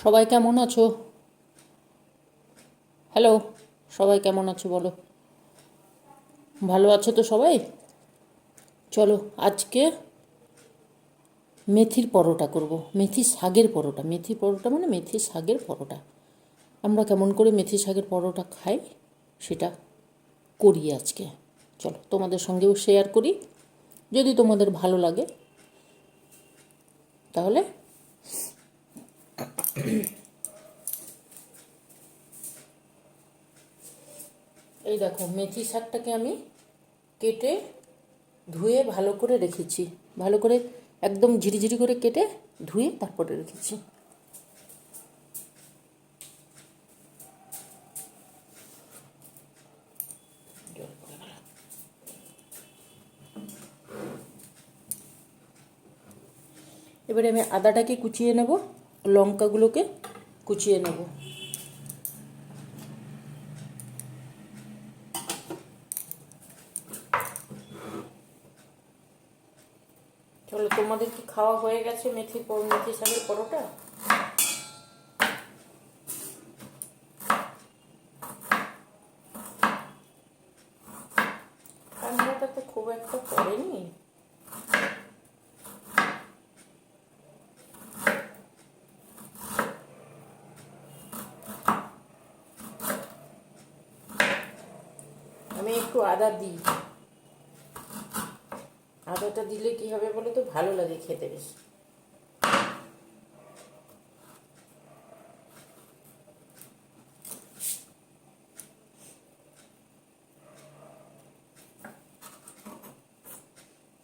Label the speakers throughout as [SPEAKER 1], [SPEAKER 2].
[SPEAKER 1] সবাই কেমন আছো? হ্যালো সবাই কেমন আছো বলো? ভালো আছো তো সবাই? চলো, আজকে মেথির পরোটা করব। মেথি শাকের পরোটা। মেথি পরোটা মানে মেথি শাকের পরোটা। আমরা কেমন করে মেথি শাগের পরোটা খাই সেটা করি আজকে। চলো, তোমাদের সঙ্গেও শেয়ার করি। যদি তোমাদের ভালো লাগে, তাহলে এই দেখো, মেথি শাকটাকে আমি কেটে ধুয়ে ভালো করে রেখেছি ভালো করে একদম ঝিরিঝিরি করে কেটে ধুয়ে তারপরে রেখেছি। এবারে আমি আদাটাকে কুচিয়ে নেব লঙ্কাগুলোকে কুচিয়ে নেব। চলো তোমাদের কি খাওয়া হয়ে গেছে মেথি মেথি শাকের পরোটা ঠান্ডাটা তো খুব একটা পড়েনি আমি একটু আদা দিই। আদাটা দিলে কি হবে বলো তো? ভালো লাগে খেতে বেশ।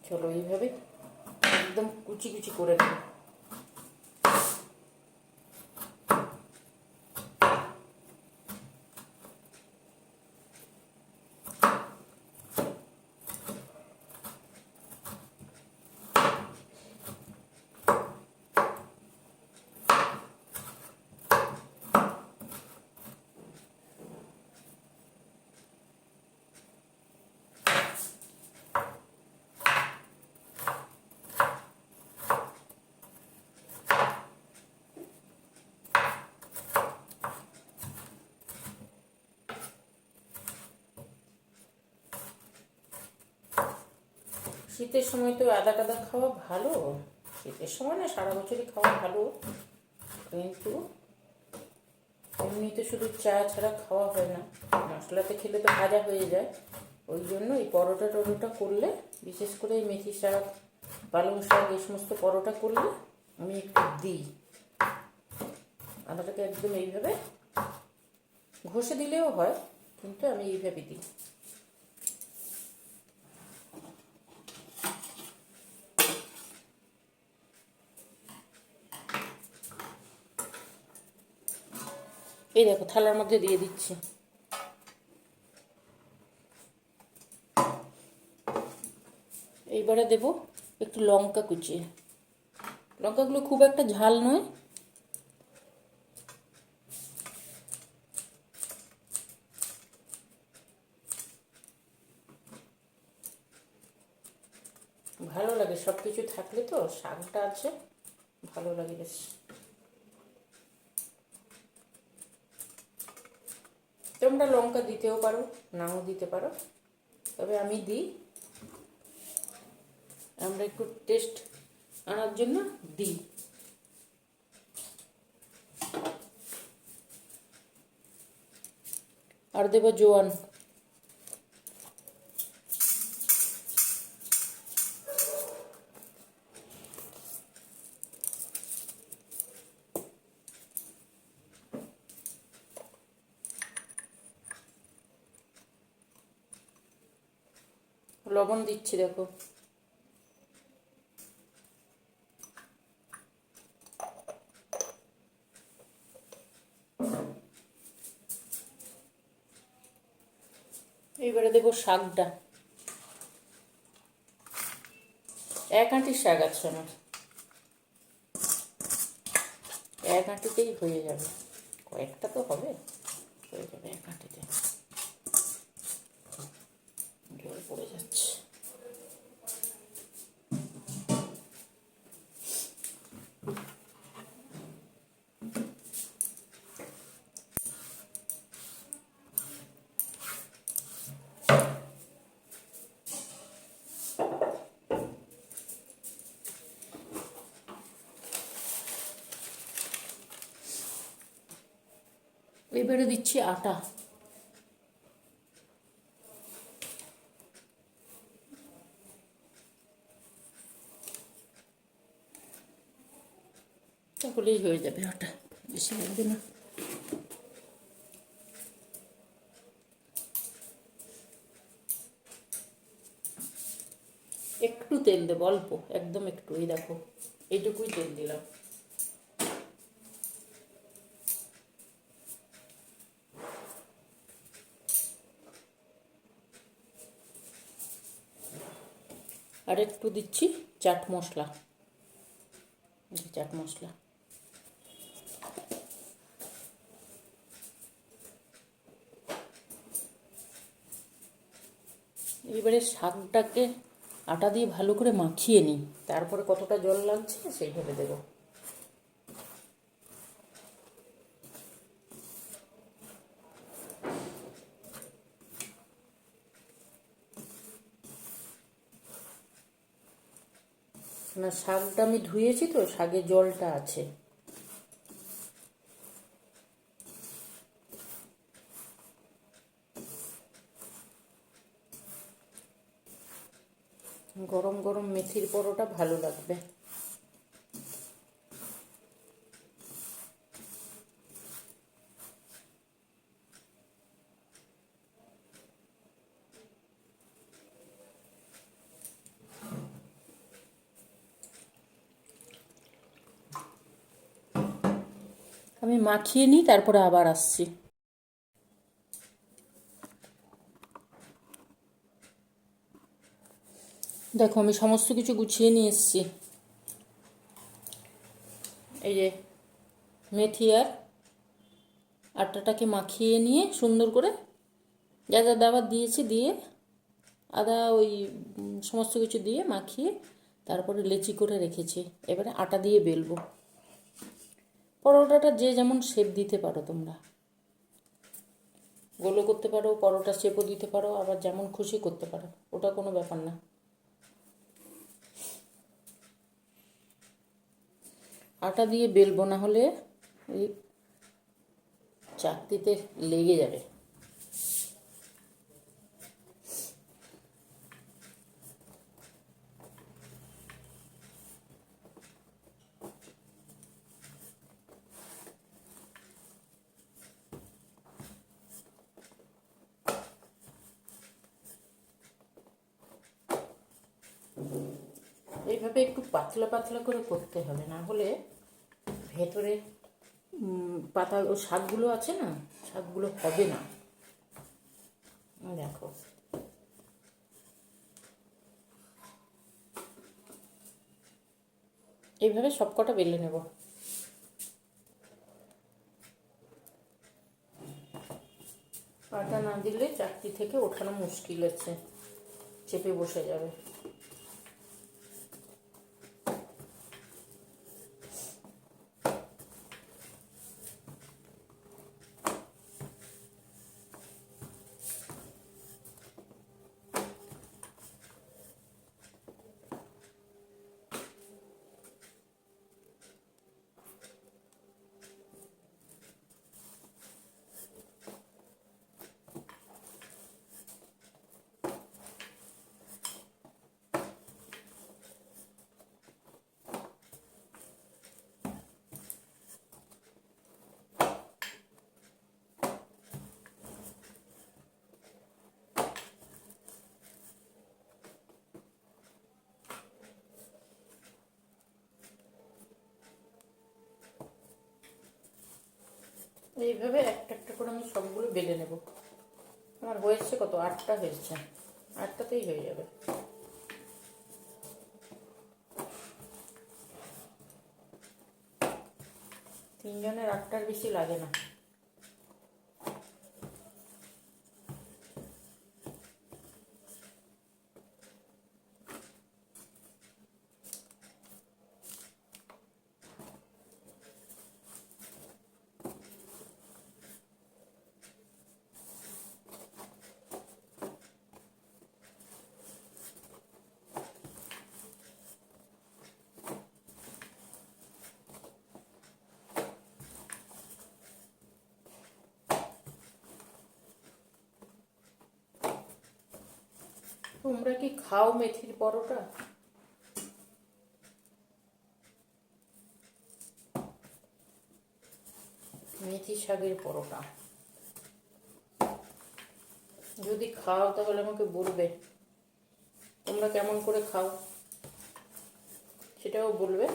[SPEAKER 1] চলো এইভাবে একদম কুচি কুচি করে নেব। শীতের সময় তো আদা টাদা খাওয়া ভালো। শীতের সময় না সারা বছরই খাওয়া ভালো। কিন্তু এমনিতে শুধু চা ছাড়া খাওয়া হয় না। মশলাতে খেলে তো ভাজা হয়ে যায়। ওই জন্য এই পরোটা টরোটা করলে, বিশেষ করে এই মেথি শাক, পালং শাক, এই সমস্ত পরোটা করলে আমি একটু দিই। আদাটাকে একদম এইভাবে ঘষে দিলেও হয়, কিন্তু আমি এইভাবে দিই। এই দেখো, থালার মধ্যে দিয়ে দিচ্ছি। এইবারে দেব একটু লঙ্কা কুচিয়ে লঙ্কাগুলো খুব একটা ঝাল নয়। ভালো লাগে সব কিছু থাকলে তো শাকটা আছে, ভালো লাগে বেশ। তোমরা লঙ্কা দিতেও পারো, নাও দিতে পারো। তবে আমি দিই। আমরা একটু টেস্ট আনার জন্য দিই। আর দেবো জোয়ান। দিচ্ছি, দেখো। এইবারে দেবো শাকটা। এক আঁটি শাক আছে আমার। এক আঁটিতেই হয়ে যাবে। কয়েকটা তো হবে। হয়ে যাবে এক আঁটিতে এবারে দিচ্ছি আটা। তাহলেই হয়ে যাবে আটা, বেশি লাগবে না। একটু তেল দেবো, অল্প, একদম একটু, এই দেখো, এইটুকুই তেল দিলাম। আর একটু দিচ্ছি চাট মশলা। চাট মশলা। এবারে শাকটাকে আটা দিয়ে ভালো করে মাখিয়ে নিই। তারপরে কতটা জল লাগছে সেইভাবে দেবো। না শাকটা আমি ধুয়েছি তো শাকের জলটা আছে। গরম গরম মেথির পরোটা ভালো লাগবে। আমি মাখিয়ে নিই, তারপরে আবার আসছি। দেখো, আমি সমস্ত কিছু গুছিয়ে নিয়ে এসেছি। এই যে মেথি আর আটাটাকে মাখিয়ে নিয়ে সুন্দর করে যা যা দাবার দিয়েছি দিয়ে আদা ওই সমস্ত কিছু দিয়ে মাখিয়ে তারপরে লেচি করে রেখেছি। এবারে আটা দিয়ে বেলবো। পরোটাটা যে যেমন শেপ দিতে পারো তোমরা। গোলও করতে পারো পরোটা শেপও দিতে পারো, আবার যেমন খুশি করতে পারো, ওটা কোনো ব্যাপার না। আটা দিয়ে বেলবো না হলে ওই চাকতিতে লেগে যাবে এইভাবে একটু পাতলা পাতলা করে করতে হবে, না হলে ভেতরে পাতা, ও শাকগুলো আছে না, শাকগুলো হবে না। দেখো। এইভাবে সবকটা বেলে নেব। পাতা না দিলে চাকরি থেকে ওঠানো মুশকিল আছে চেপে বসে যাবে। এইভাবে একটা একটা করে আমি সবগুলো বেলে নেব। আমার হয়েছে কত? আটটা হয়েছে। আটটাতেই হয়ে যাবে। তিনজনের আটটার বেশি লাগে না। তোমরা কি খাও মেথির পরোটা? মেথি শাকের পরোটা। যদি খাও তাহলে আমাকে বলবে। তোমরা কেমন করে খাও? সেটাও বলবে।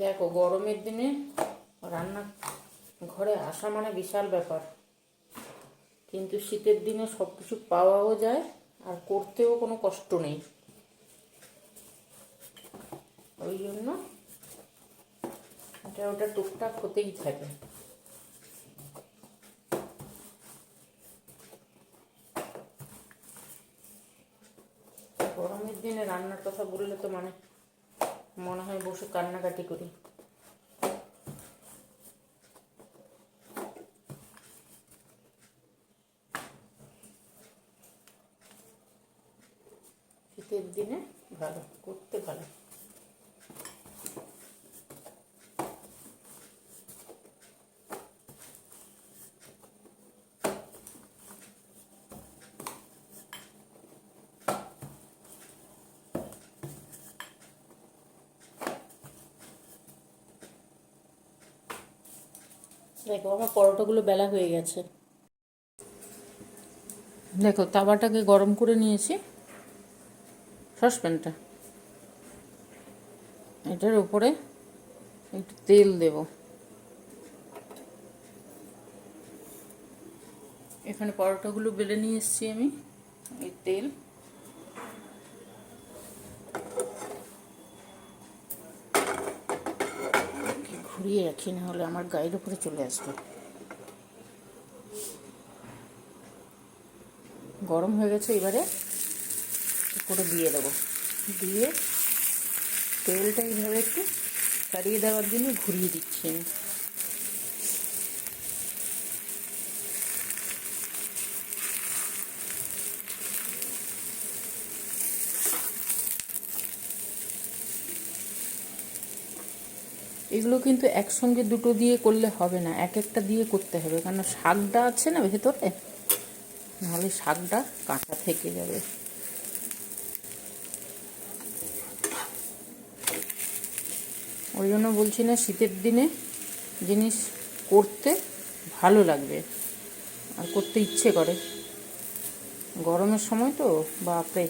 [SPEAKER 1] দেখো, গরমের দিনে রান্না ঘরে আসা মানে বিশাল ব্যাপার। কিন্তু শীতের দিনে সব কিছু পাওয়াও যায় আর করতেও কোনো কষ্ট নেই। ওই জন্য এটা ওটা টুকটাক হতেই থাকে। গরমের দিনে রান্নার কথা বললে তো মানে মনে হয় বসে কান্নাকাটি করি। শীতের দিনে ভালো করতে ভালো। দেখো, আমার পরোটাগুলো বেলা হয়ে গেছে। দেখো, তাওয়াটাকে গরম করে নিয়েছি। সসপ্যানটা। এটার উপরে একটু তেল দেব। এখানে পরোটাগুলো বেলে নিয়ে এসেছি আমি, এই তেল। ঘুরিয়ে রাখি, না হলে আমার গায়ের উপরে চলে আসবে। গরম হয়ে গেছে, এবারে করে দিয়ে দেবো। দিয়ে তেলটা এইভাবে একটু ছাড়িয়ে দেওয়ার জন্য ঘুরিয়ে দিচ্ছি আমি। এগুলো কিন্তু একসঙ্গে দুটো দিয়ে করলে হবে না, এক একটা দিয়ে করতে হবে। কারণ শাকটা আছে না ভেতরে? নাহলে শাকটা কাঁচা থেকে যাবে। ওই জন্য বলছি না শীতের দিনে জিনিস করতে ভালো লাগবে, আর করতে ইচ্ছে করে। গরমের সময় তো, বাপরে।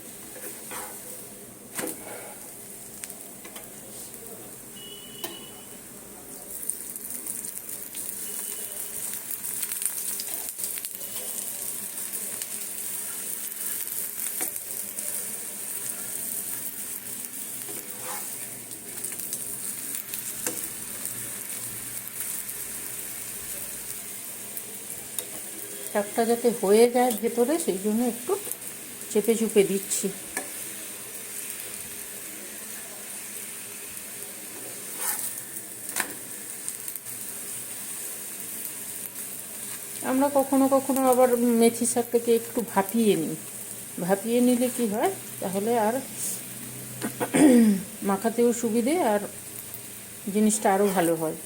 [SPEAKER 1] শাকটা যাতে হয়ে যায় ভেতরে, সেই জন্য একটু চেপে চুপে দিচ্ছি। আমরা কখনো কখনো আবার মেথি শাকটাকে একটু ভাপিয়ে নিই। ভাপিয়ে নিলে কি হয়? তাহলে আর মাখাতেও সুবিধে, আর জিনিসটা আরও ভালো হয়।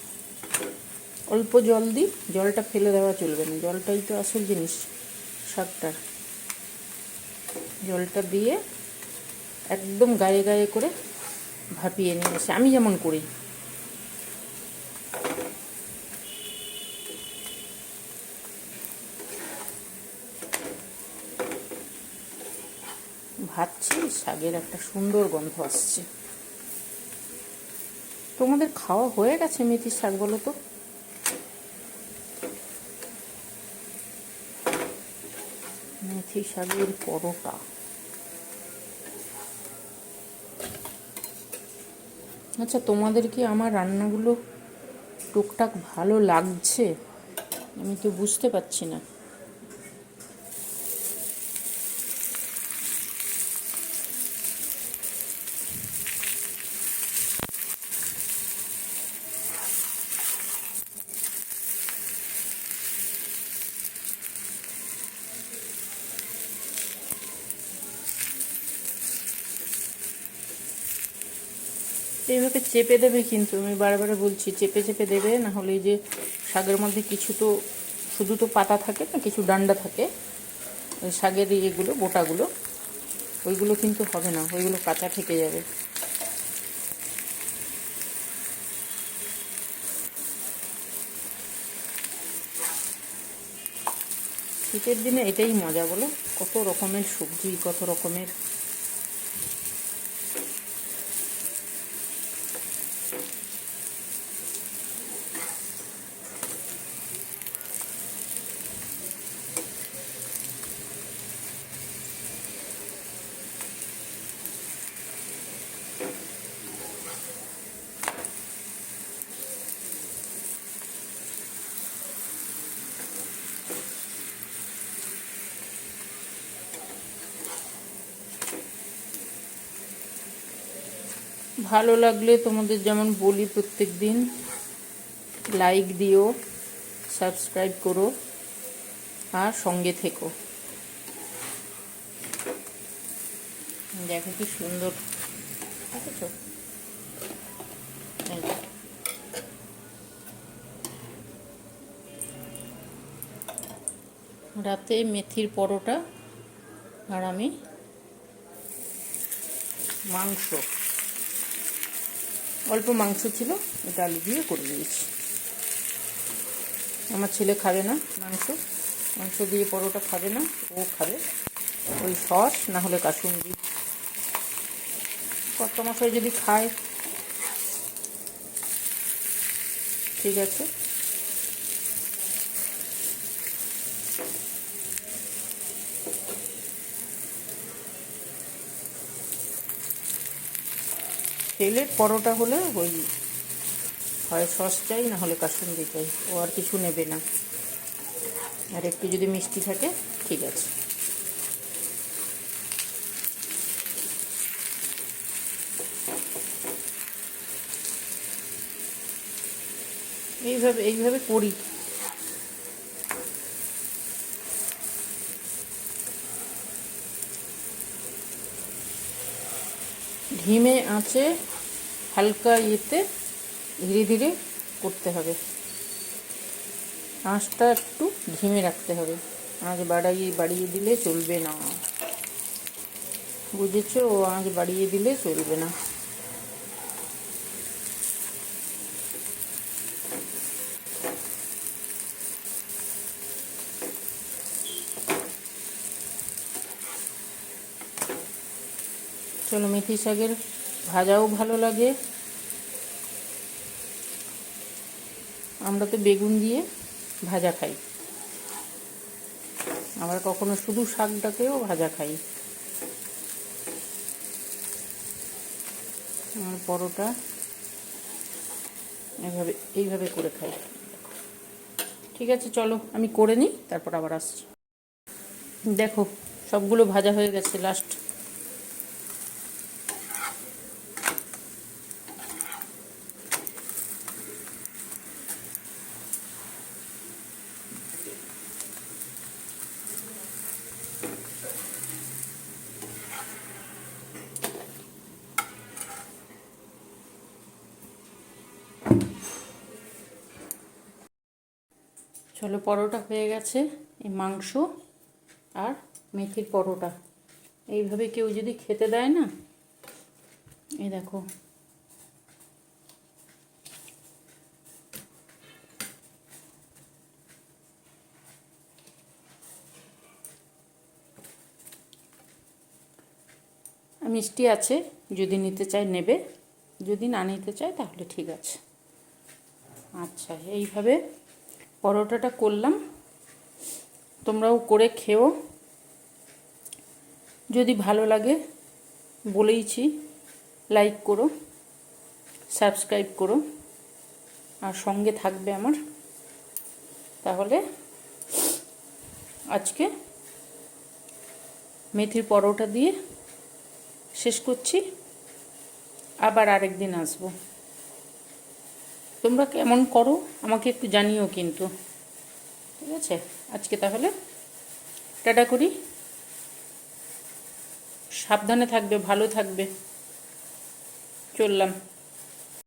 [SPEAKER 1] অল্প জল দিই, জলটা ফেলে দেওয়া চলবে না। জলটাই তো আসল জিনিস শাকটার জলটা দিয়ে একদম গায়ে গায়ে করে ভাপিয়ে নিয়ে আসে আমি যেমন করি। ভাবছি শাকের একটা সুন্দর গন্ধ আসছে। তোমাদের খাওয়া হয়ে গেছে মেথির শাক বলো তো? মেথি শাকের পরোটা। আচ্ছা তোমাদের কি আমার রান্নাগুলো টুকটাক ভালো লাগছে? আমি তো বুঝতে পারছি না। এইভাবে চেপে দেবে কিন্তু, আমি বারবার বলছি, চেপে চেপে দেবে, না হলে এই যে শাকের মধ্যে কিছু তো, শুধু তো পাতা থাকে না, কিছু ডান্ডা থাকে, ওই শাকের ইয়েগুলো বোটাগুলো ওইগুলো কিন্তু হবে না, ওইগুলো কাঁচা থেকে যাবে। শীতের দিনে এটাই মজা বলো, কত রকমের সবজি, কত রকমের ভালো লাগলে তোমাদের যেমন বলি প্রত্যেক দিন লাইক দিও সাবস্ক্রাইব করো, আর সঙ্গে থেকো। দেখো কি সুন্দর। রাতে মেথির পরোটা আর আমি মাংস। অল্প মাংস ছিল, এটা আলু দিয়ে করে দিয়েছি। আমার ছেলে খাবে না মাংস মাংস দিয়ে পরোটা খাবে না, ও খাবে ওই সস, না হলে কাসুন্দি। মশাই যদি খায়, ঠিক আছে। তেলের পরোটা হলে ওই হয় সস চাই, না হলে কাসুন্দি চাই। ও আর কিছু নেবে না। আর একটু যদি মিষ্টি থাকে, ঠিক আছে। এইভাবে এইভাবে করি। ধিমে আঁচে হালকা ইয়েতে ধীরে ধীরে করতে হবে। আঁচটা একটু ধিমে রাখতে হবে। আঁচ বাড়াইয়ে, বাড়িয়ে দিলে চলবে না। বুঝেছ? ও আঁচ বাড়িয়ে দিলে চলবে না চলো মেথি শাকের ভাজাও ভালো লাগে। আমরা তো বেগুন দিয়ে ভাজা খাই। আবার কখনো শুধু শাকটাকেও ভাজা খাই। আর পরোটা এভাবে, এইভাবে করে খাই। ঠিক আছে, চলো আমি করে নিই, তারপর আবার আসছি। দেখো, সবগুলো ভাজা হয়ে গেছে লাস্ট চলো পরোটা হয়ে গেছে, এই মাংস আর মেথির পরোটা। এইভাবে কেউ যদি খেতে দেয় না, এই দেখো। মিষ্টি আছে, যদি নিতে চায় নেবে, যদি না নিতে চায় তাহলে ঠিক আছে। আচ্ছা এইভাবে পরোটাটা করলাম। তোমরাও করে খেও। যদি ভালো লাগে বলেইছি, লাইক করো, সাবস্ক্রাইব করো, আর সঙ্গে থাকবে আমার। তাহলে আজকে মেথির পরোটা দিয়ে শেষ করছি। আবার আরেক দিন আসব। তোমরা কেমন করো, আমাকে একটু জানিও কিন্তু। ঠিক আছে? আজকে তাহলে টাটা করি। সাবধানে থাকবে, ভালো থাকবে। চললাম।